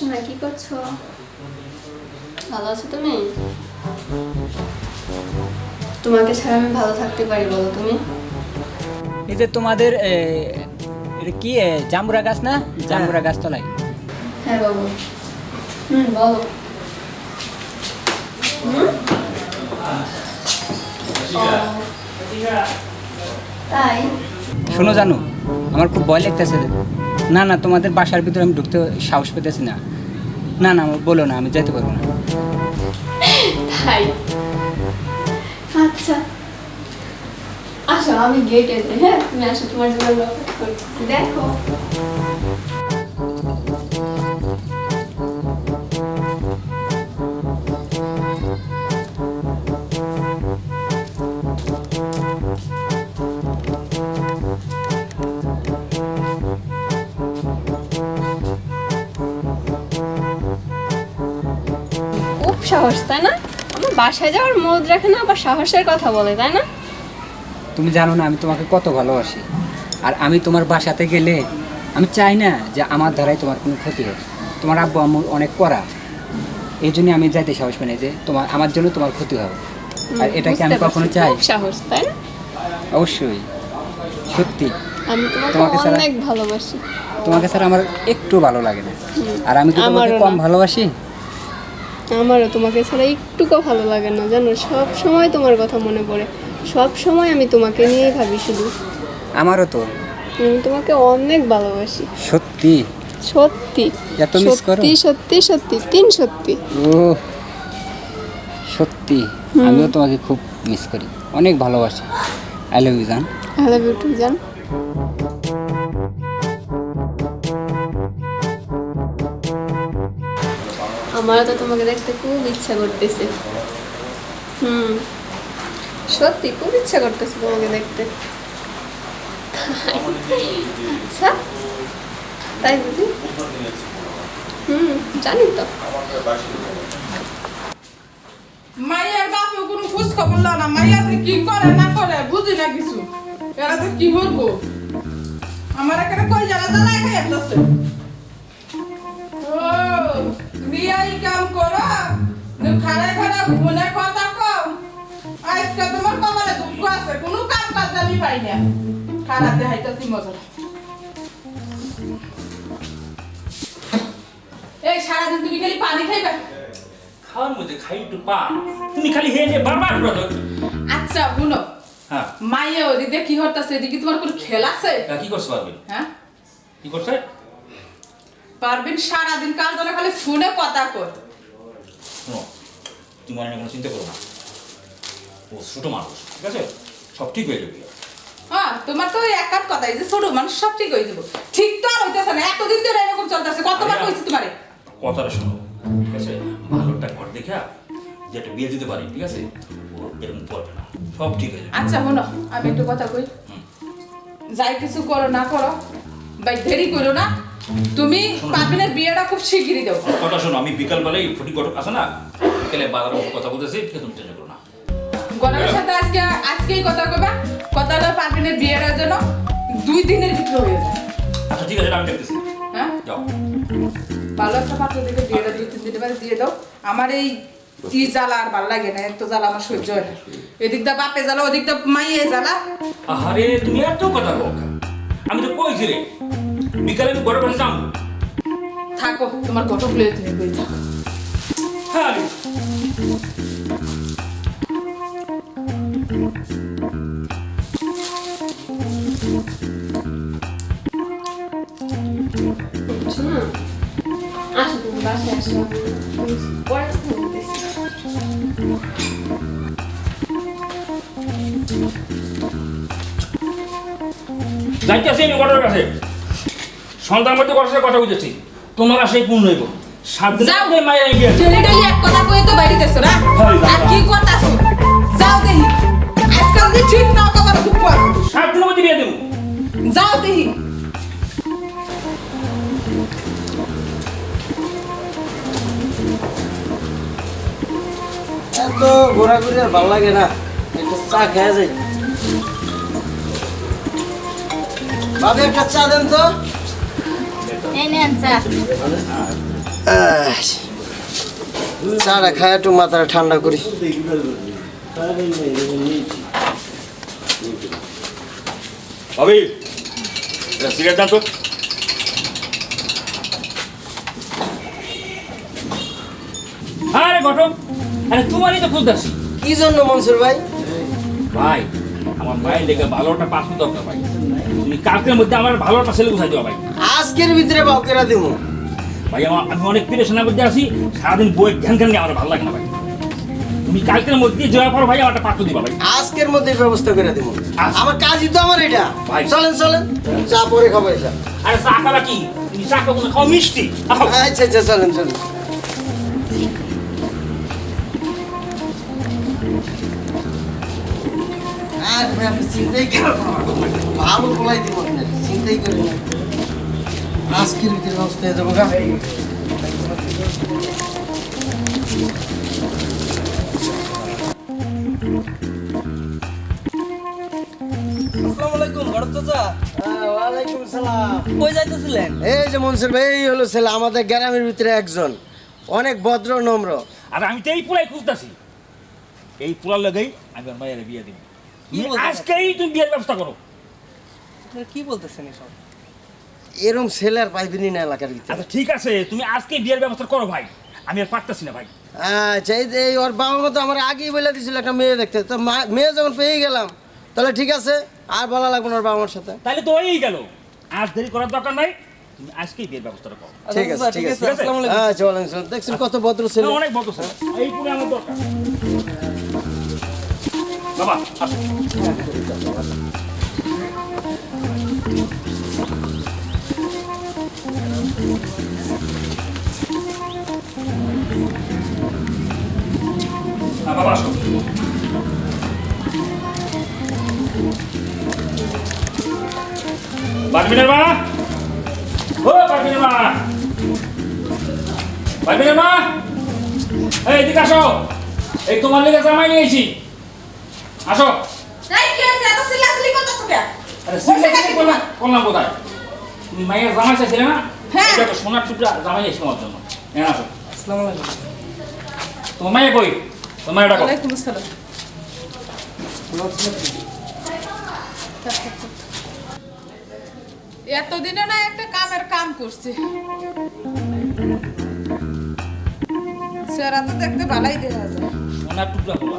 শোনা কি করছ? ভালো আছো তুমি? তোমাকে ছাড়া আমি ভালো থাকতে পারি বলো তুমি? এই যে তোমাদের কি জাম্বুরা গাছ না? জাম্বুরা গাছ তলায়। হ্যাঁ বাবু। হুম বলো। তাই? শোনো জানো আমার খুব ভয় লাগতেছে। না না, তোমাদের বাসার ভিতরে আমি ঢুকতে সাহস পেতেছি না। না না, বলো না, আমি যেতে পারব না। তাই? আচ্ছা। আসো, আমি গেটে হ্যাঁ? তুমি আসো, তোমার জন্য দেখো। সাহস তাই না? আমার বাসায় যাওয়ার মদ রাখে না আবার সাহসের কথা বলে তাই না? তুমি জানো না আমি তোমাকে কত ভালোবাসি। আর আমি তোমার বাসাতে গেলে আমি চাই না যে আমার দ্বারাই তোমার কোনো ক্ষতি হোক। তোমার আব্বু আম্মু অনেক করা। এই জন্য আমি যাইতে সাহস পাই না যে তোমার আমার জন্য তোমার ক্ষতি হবে। আর এটা কি আমি কখনো চাই সাহস তাই না? অবশ্যই। সত্যি। আমি তোমাকে তোমাকে অনেক ভালোবাসি। তোমাকে স্যার আমার একটু ভালো লাগে না। আর আমি কি তোমাকে কম ভালোবাসি? আমারও তোমাকে ছাড়া একটুকু ভালো লাগে না জানো? সব সময় তোমার কথা মনে পড়ে। সব সময় আমি তোমাকে নিয়েই ভাবি শুধু। আমারও তো। আমি তোমাকে অনেক ভালোবাসি। সত্যি? সত্যি। এত মিস করো? সত্যি সত্যি সত্যি তিন সত্যি। ও সত্যি। আমিও তোমাকে খুব মিস করি। অনেক ভালোবাসি। আই লাভ ইউ জান। আই লাভ ইউ টু জান। আমারও তো তোমাকে দেখতে খুব ইচ্ছা করতেছে। হুম, সত্যি খুব ইচ্ছা করতেছে তোমাকে দেখতে। আচ্ছা তাই বুঝি হুম, জানি তো। মাইয়ার বাপে কোনো খোঁজ খবর লও না। মাইয়া কি করে না করে, বুঝি না কিছু। এরা তো কি করব আমার এখানে কই জানা জানা এখানে একটাছে ও বিয়াই কাম করো। তুমি খাড়া খাড়া মনে কথা কও। আজকে তোমার কপালে দুঃখ আছে কোনো কাম কাজ আমি পাই না। খারাপ দেখাইতেছি মজা। এই সারাদিন তুমি খালি পানি খাইবা? খাওয়ার মধ্যে খাই একটু পা। তুমি খালি হে হে বারবার করে আচ্ছা শুনো। হ্যাঁ। মাইয়া ওদিকে কি হতাছে এদিকে তোমার কোনো খেল আছে? কি করছে পারবিন হ্যাঁ? কি করছে? পারবেন সারাদিন কাল ধরে খালি ফোনে কথা কর। শোনো তুমি মনে কোনো চিন্তা করো না। ও ছোট মানুষ ঠিক আছে? সব ঠিক হয়ে যাবে। হ্যাঁ তোমার তো এক কাপ কথাই যে ছোট মানুষ সব ঠিক হয়ে যাব। ঠিক তো আর হইতেছে না এতদিন ধরে এরকম চলতেছে কতবার কইছি তোমারে? কথাটা শোনো ঠিক আছে? ভালো একটা ঘর দেখে যেটা বিয়ে দিতে পারি ঠিক আছে? ও এরকম করবে না সব ঠিক হয়ে যাবে। আচ্ছা শোনো আমি একটু কথা কই। যাই কিছু করো না করো ভাই দেরি করো না। তুমি পারবিনের বিয়েটা খুব শিগগিরই দাও। কথা শোনো আমি বিকালবেলায় ফুটি ঘটক আছে না বিকালে বাজারে কথা বলতেছি ঠিক তুমি টেনশন করো না। গণের সাথে আজকে আজকেই কথা কইবা কথাটা পারবিনের বিয়েটা যেন দুই দিনের ভিতরে হয়ে যায় আচ্ছা ঠিক আছে আমি দেখতেছি। হ্যাঁ? যাও। ভালো একটা পাত্র দেখে বিয়েটা দুই তিন দিনের দিয়ে দাও। আমার এই ই জ্বালা আর ভালো লাগে না এত জ্বালা আমার সহ্য হয় না। এদিকটা বাপে জ্বালা ওদিকটা মাইয়ে জ্বালা। আরে তুমি এত কথা কেন? আমি তো কইছি রে বিকালে আমি ঘরের পাশে থাকো তোমার কত খুলে তুমি কই থাকো হ্যাঁ আসো পরে যাইতেছি আমি ঘরের কাছে। সন্ধ্যার মধ্যে সাথে কথা বুঝেছি। তোমার আশাই পূর্ণ হইব। সাত দিন যাও। আগে মায়ের ডেলি এক কথা কই তো বাইরিতেছো না? হয়। আর কি করতাছো? যাও দেখি। আজকাল দি ঠিক না কথা খুব পড় সাত দিনের মধ্যে বিয়ে দেবো। যাও দেখি। এত ঘোরাঘুরি আর ভালো লাগে না। একটু চা খেয়ে যাই। ভাবি একটা চা দেন তো। চাটা খায় একটু মাথাটা ঠান্ডা করি। ভাবি এটা সিগারেট দাও তো। আরে ঘটক আরে তোমারই তো খুঁজতেছি কি জন্য মনসুর ভাই? ভাই আমার লেগে দরকার ভাই। তুমি কালকের মধ্যে আমার ছেলে বুঝাই দিও ভাই। আজকের ভিতরে বাউকেরা দিব। ভাই আমার আমি অনেক পিরেশনের মধ্যে আছি সারাদিন বই ধ্যান ধ্যান নিয়ে আমার ভালো লাগে না ভাই। তুমি কালকের মধ্যে যাওয়ার পর ভাই আমার একটা পাত্র দিবা ভাই। আজকের মধ্যে ব্যবস্থা করে দিব। আচ্ছা। আমার কাজই তো আমার এটা। ভাই। চলেন চলেন। চা পরে খাব এসা। আরে চা খাবা কি? তুমি চা খাব খাও? মিষ্টি। আচ্ছা আচ্ছা চলেন চলেন। আর ভাই আপনি চিন্তাই করেন ভালো বলাই দিব চিন্তাই করেন না। আজকের ভিতরে ব্যবস্থা হয়ে যাব গা। আসসালামু আলাইকুম ভরত চাচা। আহ, ওয়ালাইকুম সালাম। কই যাইতেছিলেন? এই যে মনসুর ভাই এই হলো ছেলে আমাদের গ্রামের ভিতরে একজন। অনেক ভদ্র নম্র। আর আমি তো এই পুলাই খুঁজতেছি। এই পুলার লগেই আমি আমার মায়ের বিয়ে দিব। আজকেই তুমি বিয়ের ব্যবস্থা করো। কি বলতেছেন এসব? এরম ছেলে আর পাইবেনি না এলাকার ভিতরে। আচ্ছা ঠিক আছে তুমি আজকে বিয়ের ব্যবস্থা করো ভাই। আমি আর পারতেছি না ভাই। আচ্ছা এই যে এই ওর বাবা মা তো আমার আগেই বলে দিয়েছিল একটা মেয়ে দেখতে। তো মা- মেয়ে যখন পেয়ে গেলাম তাহলে ঠিক আছে আর বলা লাগবে না ওর বাবা মার সাথে। তাহলে তো হয়েই গেল। আজ দেরি করার দরকার নাই। তুমি আজকেই বিয়ের ব্যবস্থাটা করো। ঠিক আছে, আচ্ছা, ঠিক আছে। আসসালামু আলাইকুম। আচ্ছা ওয়ালাইকুম সালাম। দেখছেন কত ভদ্র ছেলে। না, অনেক বড় স্যার এই পুরে আমার দরকার। বাবা আসো। পারবিনের মা। ও পারবিনের মা। পারবিনের মা। এই এদিকে আসো। এই তোমার লেগে জামাই নিয়েছি। আসো। করলাম কোথায়? তুমি মায়ের জামাই চাইছিলে না? হ্যাঁ। এটা তো সোনার টুকরা জামাই এসে তোমার জন্য। হ্যাঁ আসো। আসসালামু আলাইকুম। তোমার মায়ে কই? তোমার ডাকো। ওয়ালাইকুম আসসালাম। এতদিনে না একটা কামের কাম করছি। সেরা তো দেখতে ভালোই দেখা যায়। সোনার টুকরা বলা।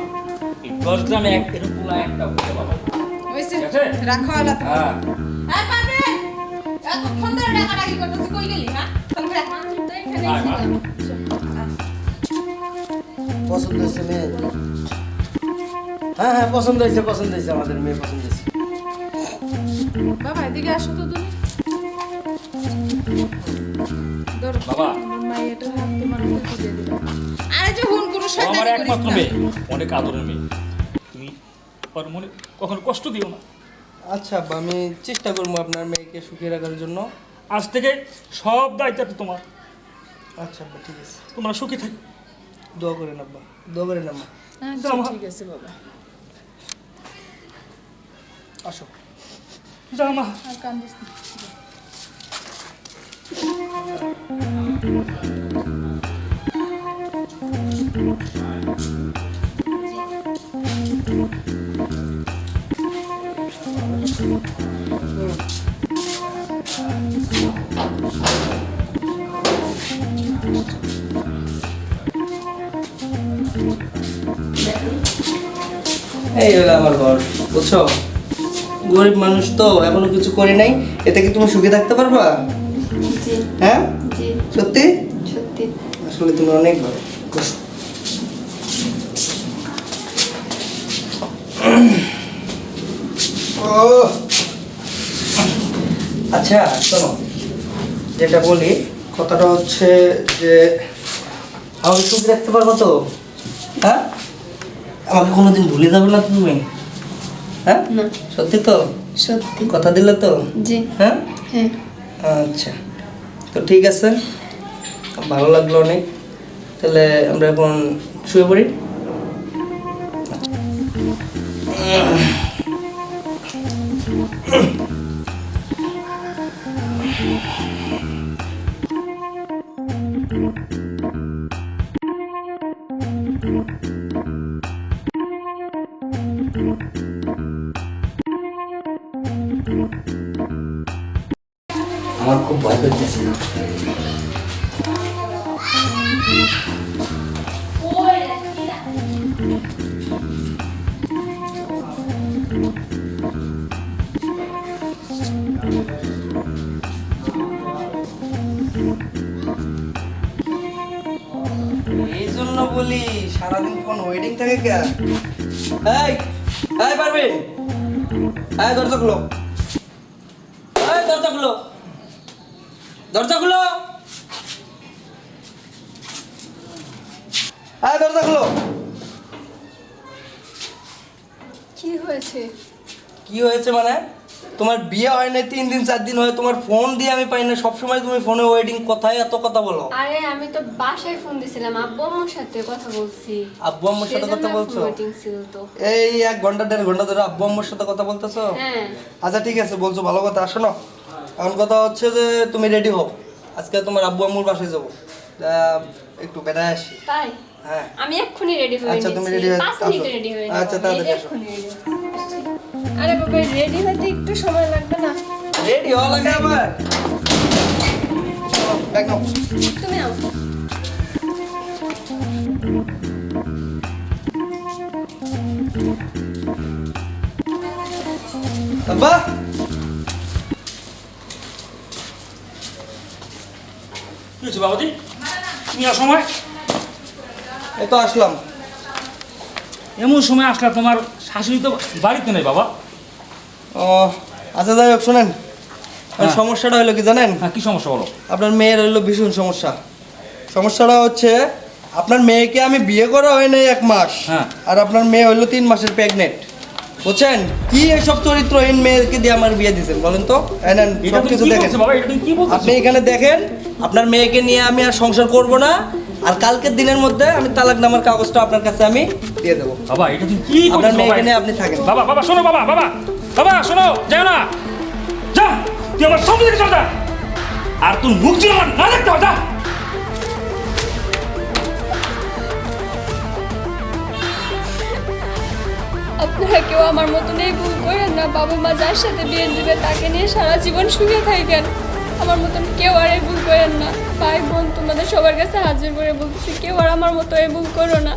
এই দশ গ্রামে এক এরকম পোলা একটা হতে বাবা। হয়েছে রাখো আলা হ্যাঁ। পারবে? এতক্ষণ ধরে ডাকাডাকি করতেছি কই গেলি হ্যাঁ? তো এখানে। পছন্দ হয়েছে মেয়ে? হ্যাঁ হ্যাঁ পছন্দ হয়েছে পছন্দ হয়েছে আমাদের মেয়ে পছন্দ হয়েছে। বাবা এদিকে আসো তো তুমি। বাবা। আমার আরে যে হুন কোনো একমাত্র মেয়ে অনেক আদরের মেয়ে। তুমি ওর মনে কখনো কষ্ট দিও না। আচ্ছা আব্বা আমি চেষ্টা করব আপনার মেয়েকে সুখী রাখার জন্য। আজ থেকে সব দায়িত্ব তোমার। আচ্ছা আব্বা ঠিক আছে। তোমরা সুখী থাকো। দোয়া করেন আব্বা দোয়া করেন আম্মা। আচ্ছা। ঠিক আছে বাবা। আসো। যাও মা আর কান্দিস আমার ঘর, বুঝছ? গরিব মানুষ তো এখনও কিছু করি নাই, এতে কি তুমি সুখে থাকতে পারবা? হ্যাঁ? সত্যি? সত্যি। আসলে তুমি অনেক ভালো। আচ্ছা শোনো। যেটা বলি কথাটা হচ্ছে যে আমি সুখ রাখতে পারব তো? হ্যাঁ? আমাকে কোনোদিন ভুলে যাবে না তুমি? হ্যাঁ? সত্যি তো? সত্যি। কথা দিলে তো? জি। হ্যাঁ? হ্যাঁ। আচ্ছা। তো ঠিক আছে ভালো লাগল অনেক। তাহলে আমরা এখন শুয়ে পড়ি। আমার খুব ভয় করতেছে এই জন্য বলি, সারাদিন ফোন ওয়েটিং থাকে কে? এই এই পারবি? এই দরজা খুলো এই দরজা খুলো দরজা খুলো। এই দরজা খুলো। কি হয়েছে? কি হয়েছে মানে? তোমার বিয়ে হয় নাই তিন দিন চার দিন হয় তোমার ফোন দিয়ে আমি পাই না সবসময় তুমি ফোনে ওয়েটিং কোথায় এত কথা বলো। আরে আমি তো বাসায় ফোন দিছিলাম আব্বু আম্মুর সাথে কথা বলছি। আব্বু আম্মুর সাথে কথা বলছো? waiting ছিল তো। এই এক ঘণ্টা দেড় ঘণ্টা ধরে আব্বু আম্মুর সাথে কথা বলতেছো? হ্যাঁ। আচ্ছা ঠিক আছে বলছো ভালো কথা আসো না এখন কথা হচ্ছে যে তুমি রেডি হও। আজকে তোমার আব্বু আম্মুর বাসায় যাব। একটু বেড়ায় আসি। তাই? হ্যাঁ। আমি এক্ষুনি রেডি হয়ে আচ্ছা, তুমি ready হয়ে। রেডি হয়ে আচ্ছা। তাড়াতাড়ি আসো। আরে বাবা রেডি হতে একটু সময় লাগবে না। রেডি হওয়া লাগে চলো, নাও তুমি নাও। আব্বা! কি হয়েছে বাবাজি? তুমি আর সময় এই তো আসলাম। এমন সময় আসলা তোমার শাশুড়ি তো বাড়িতে নেই বাবা। ও আচ্ছা যাই হোক শোনেন। হ্যাঁ। সমস্যাটা হলো কি জানেন? হ্যাঁ কি সমস্যা বলো? আপনার মেয়ের হইল ভীষণ সমস্যা। সমস্যাটা হচ্ছে আপনার মেয়েকে আমি বিয়ে করা হয় নাই এক মাস হ্যাঁ। আর আপনার মেয়ে হইল তিন মাসের প্রেগনেন্ট বুঝছেন? কি এসব চরিত্রহীন মেয়েকে দিয়ে আমার বিয়ে দিয়েছেন বলেন তো? কিছু কি আপনি এখানে দেখেন আপনার মেয়েকে নিয়ে আমি আর সংসার করব না। আর কালকের দিনের মধ্যে আমি তালাক নামার কাগজটা আপনার কাছে আমি দিয়ে দেবো। বাবা এটা তুমি কি আপনার মেয়েকে নিয়ে আপনি থাকেন। বাবা বাবা শোনো বাবা বাবা বাবা শোনো যাও না। যা তুই আমার সামনে থেকে চল যা। আর তুই মুখ ছিল আমার না দেখতে যা। আপনারা কেউ আমার মতন এই ভুল করেন না। বাবা মা যার সাথে বিয়ে দিবে তাকে নিয়ে সারা জীবন সুখে থাকেন আমার মতন কেউ আর এই ভুল করেন না। ভাই, বোন, তোমাদের সবার কাছে হাজির করে বলছি কেউ আর আমার মতো এই ভুল করো না।